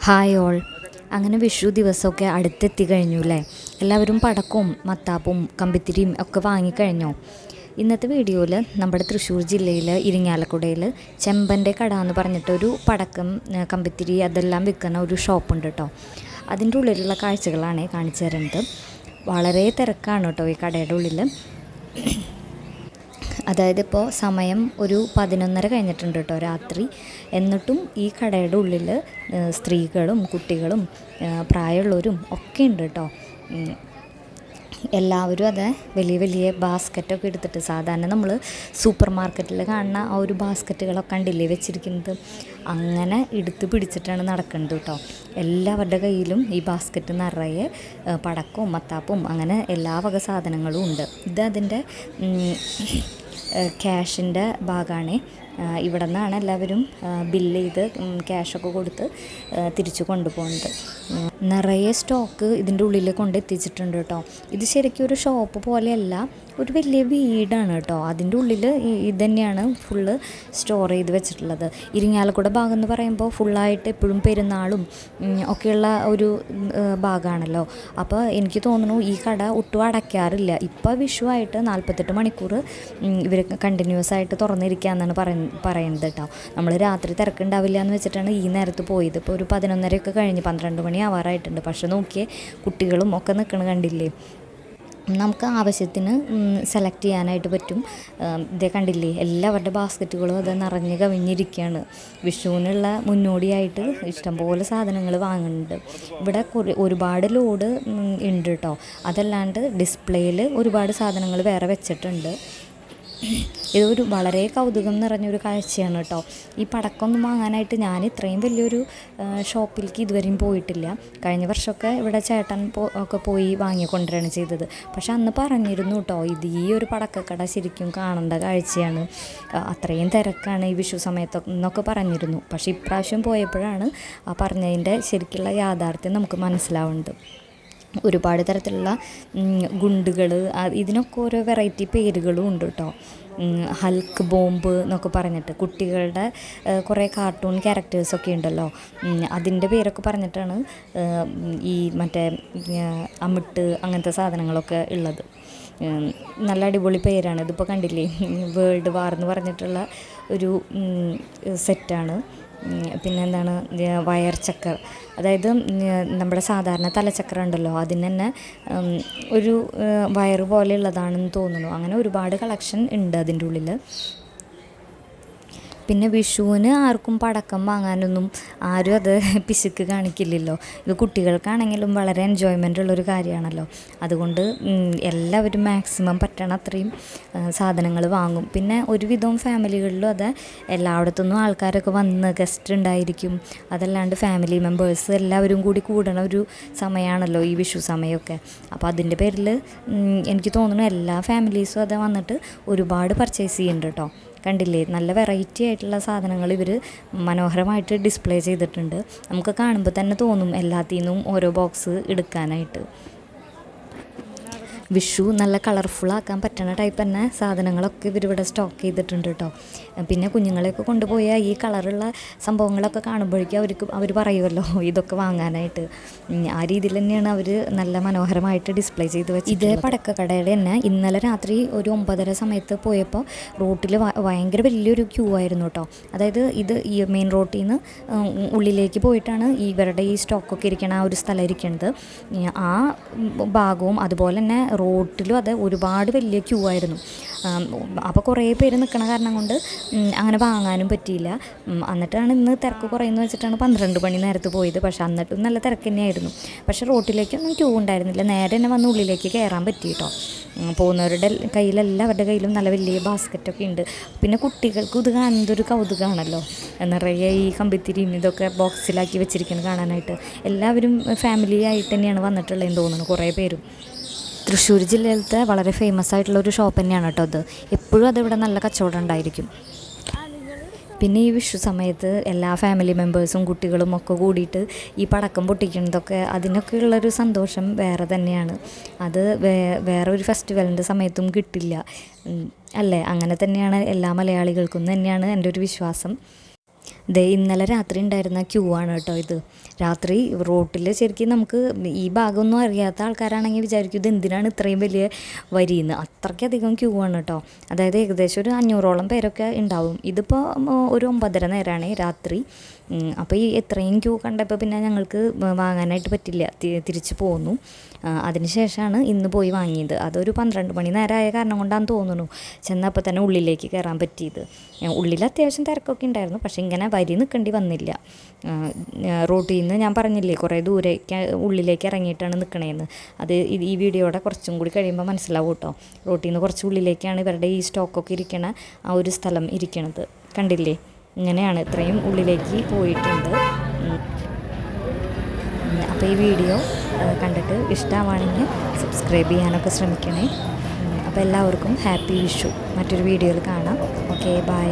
Hi all അങ്ങനെ വിഷു ദിവസമൊക്കെ അടുത്തെത്തി കഴിഞ്ഞു അല്ലേ എല്ലാവരും പടക്കവും മത്താപ്പും കമ്പിത്തിരിയും ഒക്കെ വാങ്ങിക്കഴിഞ്ഞോ ഇന്നത്തെ വീഡിയോയിൽ നമ്മുടെ തൃശ്ശൂർ ജില്ലയിൽ ഇരിങ്ങാലക്കുടയിൽ ചെമ്പന്റെ കട എന്ന് പറഞ്ഞിട്ടൊരു പടക്കം കമ്പിത്തിരി അതെല്ലാം വിൽക്കുന്ന ഒരു ഷോപ്പുണ്ട് കേട്ടോ അതിന്റെ ഉള്ളിലുള്ള കാഴ്ചകളാണ് കാണിച്ചു തരുന്നത്. വളരെ തിരക്കാണ് കേട്ടോ ഈ കടയുടെ ഉള്ളിൽ അതായത് ഇപ്പോൾ സമയം ഒരു പതിനൊന്നര കഴിഞ്ഞിട്ടുണ്ട് കേട്ടോ രാത്രി. എന്നിട്ടും ഈ കടയുടെ ഉള്ളിൽ സ്ത്രീകളും കുട്ടികളും പ്രായമുള്ളവരും ഒക്കെ ഉണ്ട് കേട്ടോ. എല്ലാവരും അതെ വലിയ വലിയ ബാസ്ക്കറ്റൊക്കെ എടുത്തിട്ട് സാധാരണ നമ്മൾ സൂപ്പർ മാർക്കറ്റിൽ കാണുന്ന ആ ഒരു ബാസ്ക്കറ്റുകളൊക്കെ കണ്ടില്ലേ വെച്ചിരിക്കുന്നത്? അങ്ങനെ എടുത്ത് പിടിച്ചിട്ടാണ് നടക്കുന്നത് കേട്ടോ. എല്ലാവരുടെ കയ്യിലും ഈ ബാസ്ക്കറ്റ് നിറയെ പടക്കവും മത്താപ്പും അങ്ങനെ എല്ലാ വക സാധനങ്ങളും ഉണ്ട്. ഇത് അതിന്റെ ക്യാഷിന്റെ ഭാഗമാണ് ഇവിടെ നിന്നാണ് എല്ലാവരും ബില്ല് ചെയ്ത് ക്യാഷൊക്കെ കൊടുത്ത് തിരിച്ചു കൊണ്ടുപോകുന്നത്. നിറയെ സ്റ്റോക്ക് ഇതിന്റെ ഉള്ളിൽ കൊണ്ട് എത്തിച്ചിട്ടുണ്ട് കേട്ടോ. ഇത് ശരിക്കും ഒരു ഷോപ്പ് പോലെയല്ല ഒരു വലിയ വീടാണ് കേട്ടോ. അതിന്റെ ഉള്ളിൽ ഇത് തന്നെയാണ് ഫുള്ള് സ്റ്റോർ ചെയ്ത് വെച്ചിട്ടുള്ളത്. ഇരിങ്ങാലക്കുട ഭാഗം എന്ന് പറയുമ്പോൾ ഫുള്ളായിട്ട് എപ്പോഴും പെരുന്നാളും ഒക്കെയുള്ള ഒരു ഭാഗമാണല്ലോ അപ്പോൾ എനിക്ക് തോന്നുന്നു ഈ കട ഒട്ടും അടയ്ക്കാറില്ല. ഇപ്പോൾ വിഷുവായിട്ട് നാൽപ്പത്തെട്ട് മണിക്കൂർ ഇവർ കണ്ടിന്യൂസ് ആയിട്ട് തുറന്നിരിക്കുക എന്നാണ് പറയ പറയുന്നത് കേട്ടോ. നമ്മൾ രാത്രി തിരക്കുണ്ടാവില്ല എന്ന് വെച്ചിട്ടാണ് ഈ നേരത്ത് പോയത്. ഇപ്പോൾ ഒരു പതിനൊന്നരയൊക്കെ കഴിഞ്ഞ് പന്ത്രണ്ട് മണി ആവാറായിട്ടുണ്ട്. പക്ഷെ നോക്കിയേ കുട്ടികളും ഒക്കെ നിൽക്കണ കണ്ടില്ലേ? നമുക്ക് ആവശ്യത്തിന് സെലക്ട് ചെയ്യാനായിട്ട് പറ്റും. ഇതേ കണ്ടില്ലേ? എല്ലാവരുടെ ബാസ്ക്കറ്റുകളും അത് നിറഞ്ഞ് കവിഞ്ഞിരിക്കുകയാണ് വിഷുവിനുള്ള മുന്നോടിയായിട്ട് ഇഷ്ടംപോലെ സാധനങ്ങൾ വാങ്ങുന്നുണ്ട്. ഇവിടെ ഒരുപാട് ലോഡ് ഉണ്ട് കേട്ടോ. അതല്ലാണ്ട് ഡിസ്പ്ലേയിൽ ഒരുപാട് സാധനങ്ങൾ വേറെ വെച്ചിട്ടുണ്ട്. ഇതൊരു വളരെ കൗതുകം നിറഞ്ഞൊരു കാഴ്ചയാണ് കേട്ടോ. ഈ പടക്കമൊന്നും വാങ്ങാനായിട്ട് ഞാൻ ഇത്രയും വലിയൊരു ഷോപ്പിലേക്ക് ഇതുവരെയും പോയിട്ടില്ല. കഴിഞ്ഞ വർഷമൊക്കെ ഇവിടെ ചേട്ടൻ ഒക്കെ പോയി വാങ്ങിക്കൊണ്ടുവരികയാണ് ചെയ്തത്. പക്ഷെ അന്ന് പറഞ്ഞിരുന്നു കേട്ടോ ഇത് ഈ ഒരു പടക്കക്കട ശരിക്കും കാണേണ്ട കാഴ്ചയാണ്. അത്രയും തിരക്കാണ് ഈ വിഷു സമയത്തൊക്കെ എന്നൊക്കെ പറഞ്ഞിരുന്നു. പക്ഷേ ഇപ്രാവശ്യം പോയപ്പോഴാണ് ആ പറഞ്ഞതിന്റെ ശരിക്കുള്ള യാഥാർത്ഥ്യം നമുക്ക് മനസ്സിലാവുന്നത്. ഒരുപാട് തരത്തിലുള്ള ഗുണ്ടുകൾ ഇതിനൊക്കെ ഓരോ വെറൈറ്റി പേരുകളും ഉണ്ട് കേട്ടോ. ഹൽക്ക് ബോംബ് എന്നൊക്കെ പറഞ്ഞിട്ട് കുട്ടികളുടെ കുറേ കാർട്ടൂൺ ക്യാരക്ടേഴ്സൊക്കെ ഉണ്ടല്ലോ. അതിന്റെ പേരൊക്കെ പറഞ്ഞിട്ടാണ് ഈ മറ്റേ അമിട്ട് അങ്ങനത്തെ സാധനങ്ങളൊക്കെ ഉള്ളത്. നല്ല അടിപൊളി പേരാണ്. ഇതിപ്പോൾ കണ്ടില്ലേ? വേൾഡ് വാർ എന്ന് പറഞ്ഞിട്ടുള്ള ഒരു സെറ്റാണ് ഉം, പിന്നെ എന്താണ് ഏഹ് വയർ ചക്കർ അതായത് നമ്മുടെ സാധാരണ തലച്ചക്രം ഉണ്ടല്ലോ അതിന് തന്നെ ഒരു വയറ് പോലെയുള്ളതാണെന്ന് തോന്നുന്നു. അങ്ങനെ ഒരുപാട് കളക്ഷൻ ഉണ്ട് അതിന്റെ ഉള്ളിൽ പിന്നെ വിഷുവിന് ആർക്കും പടക്കം വാങ്ങാനൊന്നും ആരും അത് പിശുക്ക് കാണിക്കില്ലല്ലോ. ഇത് കുട്ടികൾക്കാണെങ്കിലും വളരെ എൻജോയ്മെന്റ് ഉള്ളൊരു കാര്യമാണല്ലോ. അതുകൊണ്ട് എല്ലാവരും മാക്സിമം പറ്റണ അത്രയും സാധനങ്ങൾ വാങ്ങും. പിന്നെ ഒരുവിധം ഫാമിലികളിലും അത് എല്ലായിടത്തുനിന്നും ആൾക്കാരൊക്കെ വന്ന് ഗസ്റ്റ് ഉണ്ടായിരിക്കും. അതല്ലാണ്ട് ഫാമിലി മെമ്പേഴ്സ് എല്ലാവരും കൂടി കൂടണ ഒരു സമയമാണല്ലോ ഈ വിഷു സമയമൊക്കെ. അപ്പോൾ അതിന്റെ പേരിൽ എനിക്ക് തോന്നുന്നു എല്ലാ ഫാമിലീസും അത് വന്നിട്ട് ഒരുപാട് പർച്ചേസ് ചെയ്യുന്നുണ്ട് കേട്ടോ കണ്ടില്ലേ? നല്ല വെറൈറ്റി ആയിട്ടുള്ള സാധനങ്ങൾ ഇവർ മനോഹരമായിട്ട് ഡിസ്പ്ലേ ചെയ്തിട്ടുണ്ട്. നമുക്ക് കാണുമ്പോൾ തന്നെ തോന്നും എല്ലാത്തിൽ നിന്നും ഓരോ ബോക്സ് എടുക്കാനായിട്ട്. വിഷു നല്ല കളർഫുൾ ആക്കാൻ പറ്റുന്ന ടൈപ്പ് തന്നെ സാധനങ്ങളൊക്കെ ഇവരിവിടെ സ്റ്റോക്ക് ചെയ്തിട്ടുണ്ട് കേട്ടോ പിന്നെ കുഞ്ഞുങ്ങളെയൊക്കെ കൊണ്ടുപോയ ഈ കളറുള്ള സംഭവങ്ങളൊക്കെ കാണുമ്പോഴേക്കും അവർക്ക് അവർ പറയുമല്ലോ ഇതൊക്കെ വാങ്ങാനായിട്ട്. ആ രീതിയിൽ തന്നെയാണ് അവർ നല്ല മനോഹരമായിട്ട് ഡിസ്പ്ലേ ചെയ്ത് വെച്ചത് ഇതേ പടക്കക്കടയുടെ തന്നെ ഇന്നലെ രാത്രി ഒരു ഒമ്പതര സമയത്ത് പോയപ്പോൾ റോട്ടിൽ ഭയങ്കര വലിയൊരു ക്യൂ ആയിരുന്നു കേട്ടോ അതായത് ഇത് ഈ മെയിൻ റോട്ടിൽ നിന്ന് ഉള്ളിലേക്ക് പോയിട്ടാണ് ഇവരുടെ ഈ സ്റ്റോക്കൊക്കെ ഇരിക്കണ ആ ഒരു സ്ഥലം ഇരിക്കുന്നത് ആ ഭാഗവും അതുപോലെ തന്നെ റോട്ടിലും അത് ഒരുപാട് വലിയ ക്യൂ ആയിരുന്നു. അപ്പോൾ കുറേ പേര് നിൽക്കണ കാരണം കൊണ്ട് അങ്ങനെ വാങ്ങാനും പറ്റിയില്ല. എന്നിട്ടാണ് ഇന്ന് തിരക്ക് കുറയുന്നു വെച്ചിട്ടാണ് പന്ത്രണ്ട് മണി നേരത്ത് പോയത്. പക്ഷേ എന്നിട്ടും നല്ല തിരക്ക് തന്നെയായിരുന്നു. പക്ഷേ റോട്ടിലേക്കൊന്നും ക്യൂ ഉണ്ടായിരുന്നില്ല. നേരെ തന്നെ വന്ന് ഉള്ളിലേക്ക് കയറാൻ പറ്റി കേട്ടോ. പോകുന്നവരുടെ പോകുന്നവരുടെ കയ്യിലെല്ലാവരുടെ കയ്യിലും നല്ല വലിയ ബാസ്ക്കറ്റൊക്കെ ഉണ്ട്. പിന്നെ കുട്ടികൾക്ക് ഇത് കാണുന്നതൊരു കൗതുകമാണല്ലോ നിറയെ ഈ കമ്പിത്തിരിയും ഇതൊക്കെ ബോക്സിലാക്കി വെച്ചിരിക്കുന്നത് കാണാനായിട്ട്. എല്ലാവരും ഫാമിലി ആയിട്ട് തന്നെയാണ് വന്നിട്ടുള്ളതെന്ന് തോന്നുന്നു കുറേ പേരും. തൃശ്ശൂർ ജില്ലയിലത്തെ വളരെ ഫേമസ് ആയിട്ടുള്ള ഒരു ഷോപ്പ് തന്നെയാണ് കേട്ടോ അത്. എപ്പോഴും അതിവിടെ നല്ല കച്ചവടം ഉണ്ടായിരിക്കും. പിന്നെ ഈ വിഷു സമയത്ത് എല്ലാ ഫാമിലി മെമ്പേഴ്സും കുട്ടികളും ഒക്കെ കൂടിയിട്ട് ഈ പടക്കം പൊട്ടിക്കുന്നതൊക്കെ അതിനൊക്കെ ഉള്ളൊരു സന്തോഷം വേറെ തന്നെയാണ്. അത് വേ വേറെ ഒരു ഫെസ്റ്റിവലിന്റെ സമയത്തും കിട്ടില്ല. അല്ലേ? അങ്ങനെ തന്നെയാണ് എല്ലാ മലയാളികൾക്കും തന്നെയാണ് എന്റെ ഒരു വിശ്വാസം. ദേ ഇന്നലെ രാത്രി ഉണ്ടായിരുന്ന ക്യൂ ആണ് കേട്ടോ ഇത്. രാത്രി റോട്ടിൽ ശരിക്കും നമുക്ക് ഈ ഭാഗമൊന്നും അറിയാത്ത ആൾക്കാരാണെങ്കിൽ വിചാരിക്കും ഇത് എന്തിനാണ് ഇത്രയും വലിയ വരിയെന്ന് അത്രയ്ക്കധികം ക്യൂ ആണ് കേട്ടോ. അതായത് ഏകദേശം ഒരു അഞ്ഞൂറോളം പേരൊക്കെ ഉണ്ടാവും. ഇതിപ്പോൾ ഒരു ഒമ്പതര നേരമാണ് രാത്രി. അപ്പോൾ ഈ എത്രയും ക്യൂ കണ്ടപ്പോൾ പിന്നെ ഞങ്ങൾക്ക് വാങ്ങാനായിട്ട് പറ്റില്ല. തിരിച്ചു പോന്നു. അതിനുശേഷമാണ് ഇന്ന് പോയി വാങ്ങിയത്. അതൊരു പന്ത്രണ്ട് മണി നേരമായ കാരണം കൊണ്ടാന്ന് തോന്നുന്നു. ചെന്നപ്പോൾ തന്നെ ഉള്ളിലേക്ക് കയറാൻ പറ്റിയത്. ഉള്ളിൽ അത്യാവശ്യം തിരക്കൊക്കെ ഉണ്ടായിരുന്നു. പക്ഷേ ഇങ്ങനെ വരി നിൽക്കേണ്ടി വന്നില്ല. റോട്ടിൽ നിന്ന് ഞാൻ പറഞ്ഞില്ലേ കുറേ ദൂരേക്ക് ഉള്ളിലേക്ക് ഇറങ്ങിയിട്ടാണ് നിൽക്കണേന്ന് അത് ഈ വീഡിയോയുടെ കുറച്ചും കൂടി കഴിയുമ്പോൾ മനസ്സിലാവും കേട്ടോ റോട്ടിൽ നിന്ന് കുറച്ച് ഉള്ളിലേക്കാണ് ഇവരുടെ ഈ സ്റ്റോക്കൊക്കെ ഇരിക്കണ ആ ഒരു സ്ഥലം ഇരിക്കണത്. കണ്ടില്ലേ? ഇങ്ങനെയാണ് ഇത്രയും ഉള്ളിലേക്ക് പോയിട്ടുണ്ട്. അപ്പോൾ ഈ വീഡിയോ കണ്ടിട്ട് ഇഷ്ടമാണെങ്കിൽ സബ്സ്ക്രൈബ് ചെയ്യാനൊക്കെ ശ്രമിക്കണേ. അപ്പോൾ എല്ലാവർക്കും ഹാപ്പി വിഷു. മറ്റൊരു വീഡിയോയിൽ കാണാം. Okay bye